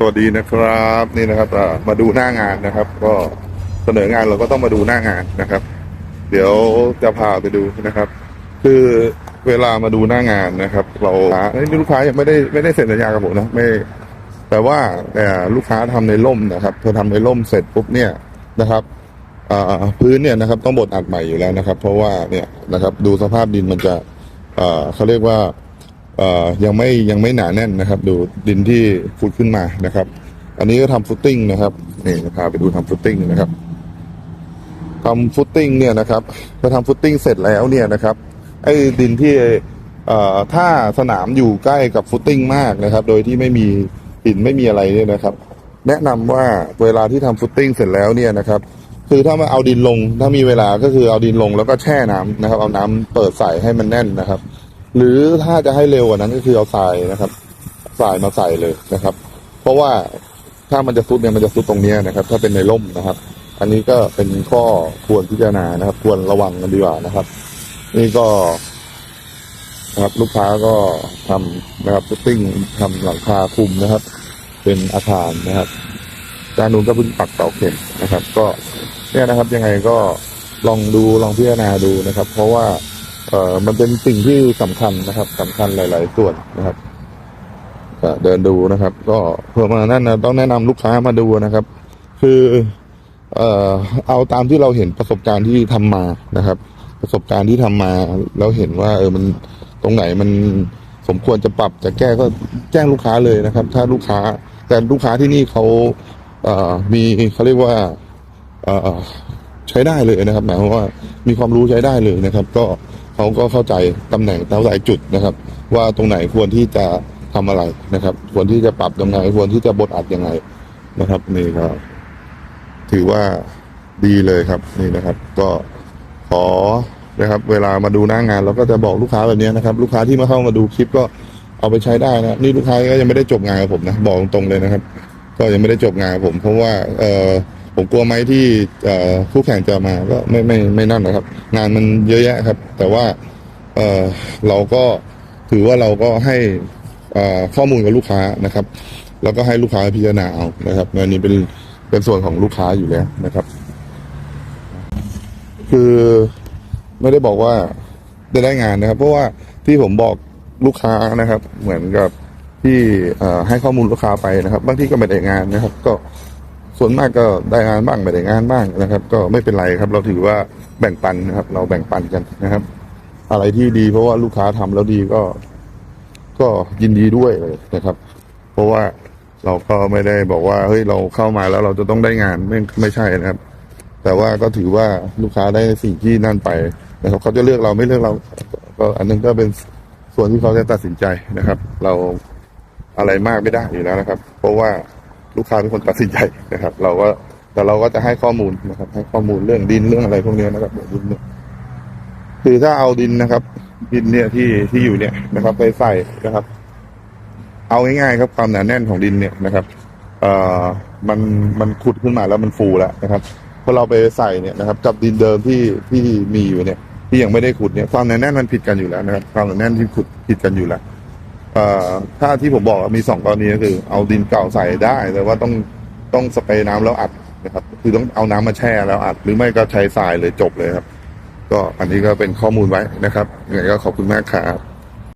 สวัสดีนะครับนี่นะครับมาดูหน้างานนะครับ ก็เสนองานเราก็ต้องมาดูหน้างานนะครับ เดี๋ยวจะพาไปดูนะครับ คือเวลามาดูหน้างานนะครับ เราลูกค้ายังไม่ได้ไม่ได้เซ็นสัญญากับผมนะไม่ แต่ว่าแต่ลูกค้าทำในร่มนะครับพอทำในร่มเสร็จปุ๊บเนี่ยนะครับพื้นเนี่ยนะครับต้องบดอัดใหม่อยู่แล้วนะครับ เพราะว่าเนี่ยนะครับ ดูสภาพดินมันจะเขาเรียกว่า ยังไม่ยังไม่หนาแน่นนะครับ ดูดินที่ขุดขึ้นมานะครับ อันนี้ก็ทำฟุตติ้งนะครับนี่พาไปดูทำฟุตติ้งนะครับทำฟุตติ้งเนี่ยนะครับพอทำฟุตติ้งเสร็จแล้วเนี่ยนะครับไอ้ดินที่ถ้าสนามอยู่ใกล้กับฟุตติ้งมากนะครับ โดยที่ไม่มีหินไม่มีอะไรเนี่ยนะครับ แนะนำว่าเวลาที่ทำฟุตติ้งเสร็จแล้วเนี่ยนะครับ คือถ้ามาเอาดินลง ถ้ามีเวลาก็คือเอาดินลงแล้วก็แช่น้ำนะครับ เอาน้ำเปิดใส่ให้มันแน่นนะครับ หรือถ้าจะให้เร็วกว่านั้นก็คือเอาทรายนะครับทรายมาใส่เลยนะครับ เพราะว่าถ้ามันจะซุดเนี่ยมันจะซุดตรงนี้นะครับ ถ้าเป็นในร่มนะครับ อันนี้ก็เป็นข้อควรพิจารณานะครับ ควรระวังกันดีกว่านะครับ นี่ก็นะครับลูกค้าก็ทำนะครับตติ้งทำหลังคาคุมนะครับ เป็นอาคารนะครับด้านนู้นก็เพิ่งปักเสาเข็มนะครับ ก็เนี่ยนะครับยังไงก็ลองดูลองพิจารณาดูนะครับ เพราะว่า มันเป็นสิ่งที่สำคัญนะครับสำคัญหลาย ๆ ส่วนนะครับก็เดินดูนะครับ ก็เพื่อมานั่นนะต้องแนะนำลูกค้ามาดูนะครับ คือเอ่อเอาตามที่เราเห็นประสบการณ์ที่ทำมานะครับ ประสบการณ์ที่ทำมาแล้วเห็นว่า เออมันตรงไหนมันสมควรจะปรับจะแก้ก็แจ้งลูกค้าเลยนะครับ ถ้าลูกค้าแต่ลูกค้าที่นี่เขาเอ่อมีเขาเรียกว่าเอ่อใช้ได้เลยนะครับหมายความว่ามีความรู้ใช้ได้เลยนะครับ ก็ เขาก็เข้าใจตำแหน่งเข้าใจจุดนะครับ ว่าตรงไหนควรที่จะทำอะไรนะครับ ควรที่จะปรับยังไง ควรที่จะบดอัดยังไงนะครับ นี่ก็ถือว่าดีเลยครับ นี่นะครับ ก็ขอนะครับ เวลามาดูหน้างานเราก็จะบอกลูกค้าแบบนี้นะครับ ลูกค้าที่มาเข้ามาดูคลิปก็เอาไปใช้ได้นะนี่ลูกค้าก็ยังไม่ได้จบงานกับผมนะบอกตรงๆเลยนะครับ ก็ยังไม่ได้จบงานกับผม เพราะว่าเออ ผมกลัวไหมที่คู่แข่งจะมาก็ไม่ไม่ไม่นั่นนะครับ งานมันเยอะแยะครับ แต่ว่าเอเราก็ถือว่าเราก็ให้ข้อมูลกับลูกค้านะครับ แล้วก็ให้ลูกค้าพิจารณาเอานะครับอันนี้เป็นเป็นส่วนของลูกค้าอยู่แล้วนะครับ คือไม่ได้บอกว่าจะได้งานนะครับ เพราะว่าที่ผมบอกลูกค้านะครับ เหมือนกับที่ให้ข้อมูลลูกค้าไปนะครับ บางที่ก็ไม่ได้งานนะครับ ก็ ส่วนมากก็ได้งานบ้างไม่ได้งานบ้างนะครับ ก็ไม่เป็นไรครับ เราถือว่าแบ่งปันนะครับ เราแบ่งปันกันนะครับ อะไรที่ดีเพราะว่าลูกค้าทำแล้วดีก็ ก็ยินดีด้วยเลยนะครับ เพราะว่าเราก็ไม่ได้บอกว่าเฮ้ยเราเข้ามาแล้วเราจะต้องได้งานไม่ไม่ใช่นะครับ แต่ว่าก็ถือว่าลูกค้าได้สิ่งที่นั่นไปนะครับเขาจะเลือกเราไม่เลือกเรา ก็อันนึงก็เป็นส่วนที่เขาจะตัดสินใจนะครับ เราอะไรมากไม่ได้อยู่แล้วนะครับ เพราะว่า ลูกค้าเป็นคนตัดสินใจนะครับ เราก็แต่เราก็จะให้ข้อมูลนะครับ ให้ข้อมูลเรื่องดินเรื่องอะไรพวกนี้นะครับดินเนี่ยคือถ้าเอาดินนะครับ ดินเนี่ยที่ที่อยู่เนี่ยนะครับ ไปใส่นะครับ เอาง่ายๆครับความหนาแน่นของดินเนี่ยนะครับ เอ่อมันมันขุดขึ้นมาแล้วมันฟูแล้วนะครับพอเราไปใส่เนี่ยนะครับ กับดินเดิมที่ที่มีอยู่เนี่ย ที่ยังไม่ได้ขุดเนี่ยความหนาแน่นมันผิดกันอยู่แล้วนะครับ ความหนาแน่นที่ขุดผิดกันอยู่แล้ว ถ้าที่ผมบอกมีสองกรณีก็คือ เอาดินเก่าใส่ได้แต่ว่าต้องต้องสเปรย์น้ำแล้วอัดนะครับ คือต้องเอาน้ำมาแช่แล้วอัด หรือไม่ก็ใช้ทรายเลยจบเลยครับ ก็อันนี้ก็เป็นข้อมูลไว้นะครับยังไงก็ขอบคุณมากครับ